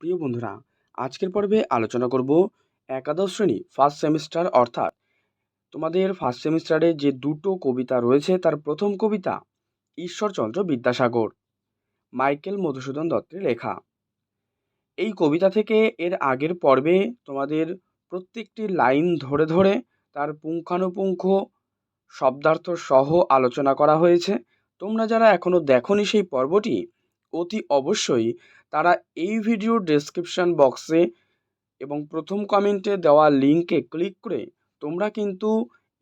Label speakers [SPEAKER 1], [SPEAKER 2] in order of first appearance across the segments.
[SPEAKER 1] প্রিয় বন্ধুরা, আজকের পর্বে আলোচনা করব একাদশ শ্রেণি ফার্স্ট সেমিস্টার অর্থাৎ তোমাদের ফার্স্ট সেমিস্টারে যে দুটো কবিতা রয়েছে, তার প্রথম কবিতা ঈশ্বরচন্দ্র বিদ্যাসাগর, মাইকেল মধুসূদন দত্তের লেখা। এই কবিতা থেকে এর আগের পর্বে তোমাদের প্রত্যেকটি লাইন ধরে ধরে তার পুঙ্খানুপুঙ্খ শব্দার্থ সহ আলোচনা করা হয়েছে। তোমরা যারা এখনও দেখোনি সেই পর্বটি, অতি অবশ্যই তারা এই ভিডিওর ডেসক্রিপশন বক্সে এবং প্রথম কমেন্টে দেওয়া লিঙ্কে ক্লিক করে তোমরা কিন্তু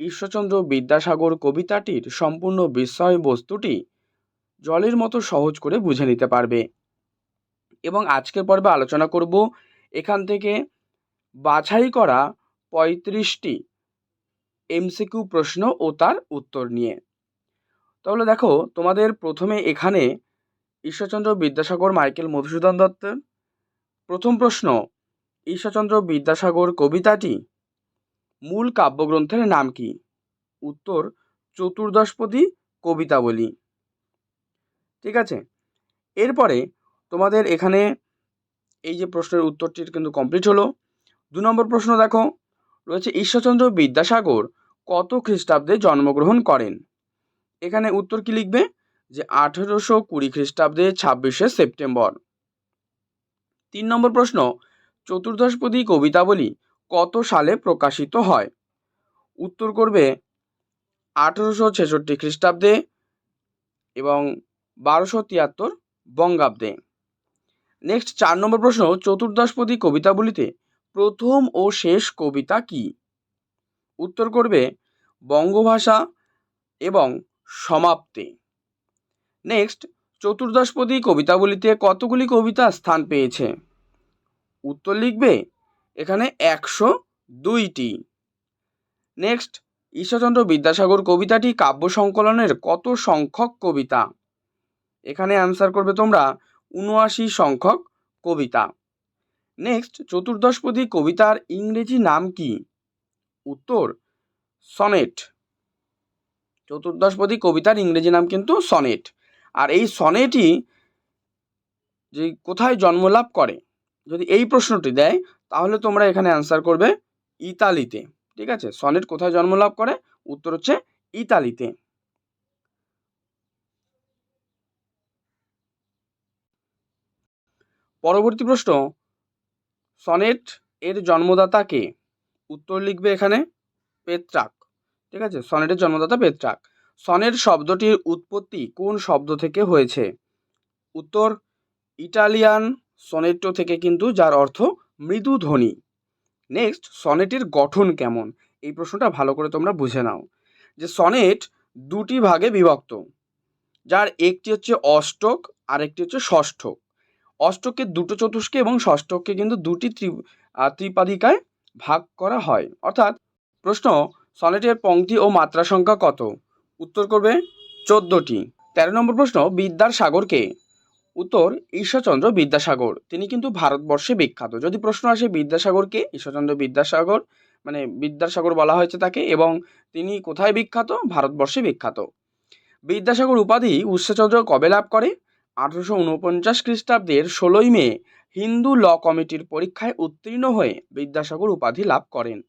[SPEAKER 1] ঈশ্বরচন্দ্র বিদ্যাসাগর কবিতাটির সম্পূর্ণ বিষয়বস্তুটি জলের মতো সহজ করে বুঝে নিতে পারবে। এবং আজকের পর্বে আলোচনা করব এখান থেকে বাছাই করা পঁয়ত্রিশটি এমসিকিউ প্রশ্ন ও তার উত্তর নিয়ে। তাহলে দেখো তোমাদের প্রথমে এখানে ঈশ্বরচন্দ্র বিদ্যাসাগর, মাইকেল মধুসূদন দত্তের? প্রথম প্রশ্ন, ঈশ্বরচন্দ্র বিদ্যাসাগর কবিতাটি মূল কাব্যগ্রন্থের নাম কি? উত্তর, চতুর্দশপদী কবিতাবলী। ঠিক আছে? এরপরে তোমাদের এখানে এই যে প্রশ্নের উত্তরটির কিন্তু কমপ্লিট হলো। দু নম্বর প্রশ্ন দেখো, রয়েছে ঈশ্বরচন্দ্র বিদ্যাসাগর কত খ্রিস্টাব্দে জন্মগ্রহণ করেন? এখানে উত্তর কি লিখবে? যে আঠেরোশো কুড়ি খ্রিস্টাব্দে ছাব্বিশে সেপ্টেম্বর। তিন নম্বর প্রশ্ন চতুর্দশপদী কবিতাবলী কত সালে প্রকাশিত হয়? উত্তর করবে, আঠেরোশো ছেষট্টি খ্রিস্টাব্দে এবং বারোশো তিয়াত্তর বঙ্গাব্দে। নেক্সট চার নম্বর প্রশ্ন চতুর্দশপদী কবিতাবলিতে প্রথম ও শেষ কবিতা কি? উত্তর করবে, বঙ্গভাষা এবং সমাপ্তি। নেক্সট চতুর্দশপদী কবিতাবলিতে কতগুলি কবিতা স্থান পেয়েছে? উত্তর লিখবে, এখানে একশো দুইটি। নেক্সট ঈশ্বরচন্দ্র বিদ্যাসাগর কবিতাটি কাব্য সংকলনের কত সংখ্যক কবিতা? এখানে অ্যান্সার করবে তোমরা উনআশি সংখ্যক কবিতা। নেক্সট চতুর্দশপদী কবিতার ইংরেজি নাম কি? উত্তর, সনেট। চতুর্দশপদী কবিতার ইংরেজি নাম কিন্তু সনেট। আর এই সনেটই যে কোথায় জন্মলাভ করে, যদি এই প্রশ্নটি দেয়, তাহলে তোমরা এখানে অ্যান্সার করবে ইতালিতে, ঠিক আছে? সনেট কোথায় জন্মলাভ করে? উত্তর হচ্ছে ইতালিতে। পরবর্তী প্রশ্ন, সনেট এর জন্মদাতাকে উত্তর লিখবে এখানে পেত্রাক, ঠিক আছে? সনেটের জন্মদাতা পেত্রাক। সনেট শব্দটির উৎপত্তি কোন শব্দ থেকে হয়েছে? উত্তর, ইটালিয়ান সনেটো থেকে কিন্তু, যার অর্থ মৃদু ধ্বনি। নেক্সট, সনেটের গঠন কেমন? এই প্রশ্নটা ভালো করে তোমরা বুঝে নাও। যে সনেট দুটি ভাগে বিভক্ত। যার একটি হচ্ছে অষ্টক আর একটি হচ্ছে ষষ্ঠক। অষ্টককে দুটো চতুষ্কে এবং ষষ্ঠককে কিন্তু দুটি ত্রি ত্রিপাদিকায় ভাগ করা হয়। অর্থাৎ প্রশ্ন, সনেটের পংক্তি ও মাত্রা সংখ্যা কত? উত্তর করবে চোদ্দোটি। তেরো নম্বর প্রশ্ন, বিদ্যার সাগরকে উত্তর, ঈশ্বরচন্দ্র বিদ্যাসাগর। তিনি কিন্তু ভারতবর্ষে বিখ্যাত। যদি প্রশ্ন আসে বিদ্যাসাগরকে ঈশ্বরচন্দ্র বিদ্যাসাগর মানে বিদ্যাসাগর বলা হয়েছে তাকে, এবং তিনি কোথায় বিখ্যাত? ভারতবর্ষে বিখ্যাত। বিদ্যাসাগর উপাধি ঈশ্বরচন্দ্র কবে লাভ করে? আঠারোশো উনপঞ্চাশ খ্রিস্টাব্দের ষোলোই মে, হিন্দু ল কমিটির পরীক্ষায় উত্তীর্ণ হয়ে বিদ্যাসাগর উপাধি লাভ করেন।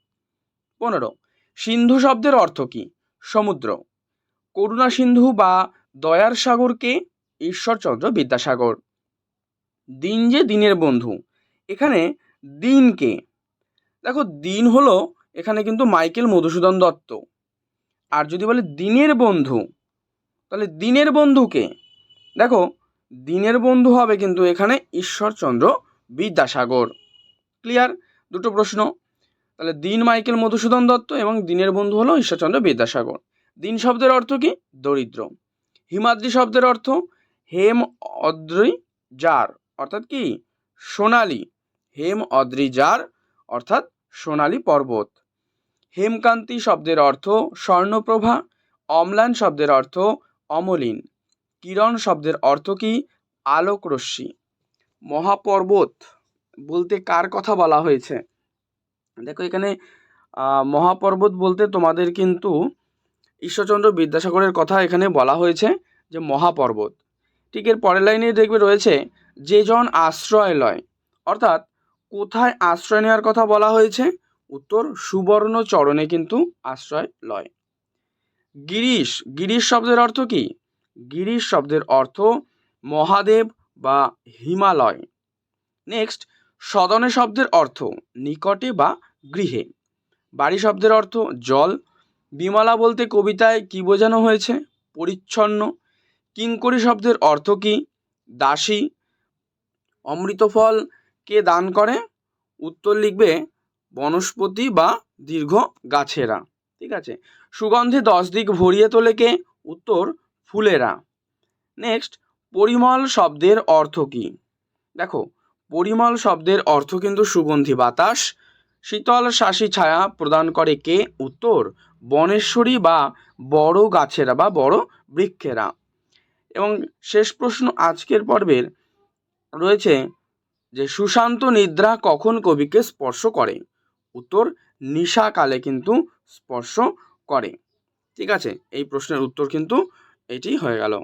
[SPEAKER 1] পনেরো, সিন্ধু শব্দের অর্থ কী? সমুদ্র। করুণা সিন্ধু বা দয়ার সাগরকে ঈশ্বরচন্দ্র বিদ্যাসাগর। দিন যে দিনের বন্ধু, এখানে দিনকে দেখো, দিন হলো এখানে কিন্তু মাইকেল মধুসূদন দত্ত। আর যদি বলে দিনের বন্ধু, তাহলে দিনের বন্ধুকে দেখো, দিনের বন্ধু হবে কিন্তু এখানে ঈশ্বরচন্দ্র বিদ্যাসাগর। ক্লিয়ার? দুটো প্রশ্ন। তাহলে দিন মাইকেল মধুসূদন দত্ত এবং দিনের বন্ধু হলো ঈশ্বরচন্দ্র বিদ্যাসাগর। দিন শব্দের অর্থ কি? দরিদ্র। হিমাদ্রি শব্দের অর্থ হেম অদ্রি জার অর্থাৎ কি? সোনালি। হেম অদ্রি জার অর্থাৎ সোনালি পর্বত। হেমকান্তি শব্দের অর্থ স্বর্ণপ্রভা, অম্লান শব্দের অর্থ অমলিন। কিরণ শব্দের অর্থ কি? আলোক রশ্মি মহাপর্বত বলতে কার কথা বলা হয়েছে? দেখো এখানে মহাপর্বত বলতে তোমাদের কিন্তু ঈশ্বরচন্দ্র বিদ্যাসাগরের কথা এখানে বলা হয়েছে যে মহাপর্বত। ঠিক এর পরের লাইনে দেখবে রয়েছে যে জন আশ্রয় লয়। অর্থাৎ কোথায় আশ্রয় নেওয়ার কথা বলা হয়েছে? উত্তর সুবর্ণ চরণে কিন্তু আশ্রয় লয়। গিরিশ গিরিশ শব্দের অর্থ কি? গিরিশ শব্দের অর্থ মহাদেব বা হিমালয়। নেক্সট, সদনে শব্দের অর্থ নিকটে বা গৃহে। বাড়ি শব্দের অর্থ জল বিমলা বলতে কবিতায় কি বোঝানো হয়েছে? পরিচ্ছন্ন। কিঙ্করি শব্দের অর্থ কি? দাসী। অমৃতফল কে দান করে? উত্তর লিখবে বনস্পতি বা দীর্ঘ গাছেরা। ঠিক আছে? সুগন্ধে দশ দিক ভরিয়ে তোলে কে? উত্তর, ফুলেরা। নেক্সট, পরিমল শব্দের অর্থ কি? দেখো, পরিমল শব্দের অর্থ কিন্তু সুগন্ধি বাতাস। শীতল শাসি ছায়া প্রদান করে কে? উত্তর বনেশ্বরী বা বড় গাছেরা বা বড় বৃক্ষেরা। এবং শেষ প্রশ্ন আজকের পর্বের রয়েছে যে, সুশান্ত নিদ্রা কখন কবিকে স্পর্শ করে? উত্তর, নিশাকালে কিন্তু স্পর্শ করে। ঠিক আছে, এই প্রশ্নের উত্তর কিন্তু এটি হয়ে গেল।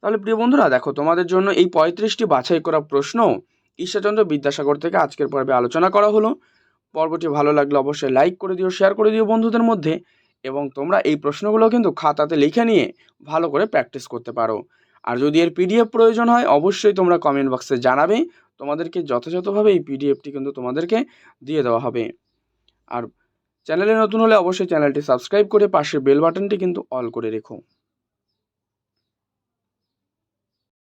[SPEAKER 1] তাহলে প্রিয় বন্ধুরা, দেখো, তোমাদের জন্য এই পঁয়ত্রিশটি বাছাই করা প্রশ্ন ঈশ্বরচন্দ্র বিদ্যাসাগর থেকে আজকের পর্বে আলোচনা করা হলো। পর্বটি ভালো লাগলে অবশ্যই লাইক করে দিও, শেয়ার করে দিও বন্ধুদের মধ্যে। এবং তোমরা এই প্রশ্নগুলো কিন্তু খাতাতে লিখে নিয়ে ভালো করে প্র্যাকটিস করতে পারো। আর যদি এর পিডিএফ প্রয়োজন হয়, অবশ্যই তোমরা কমেন্ট বক্সে জানাবে। তোমাদেরকে যথাযথভাবে এই পিডিএফটি কিন্তু তোমাদেরকে দিয়ে দেওয়া হবে। আর চ্যানেলে নতুন হলে অবশ্যই চ্যানেলটি সাবস্ক্রাইব করে পাশে বেল বাটনটি কিন্তু অল করে রেখো।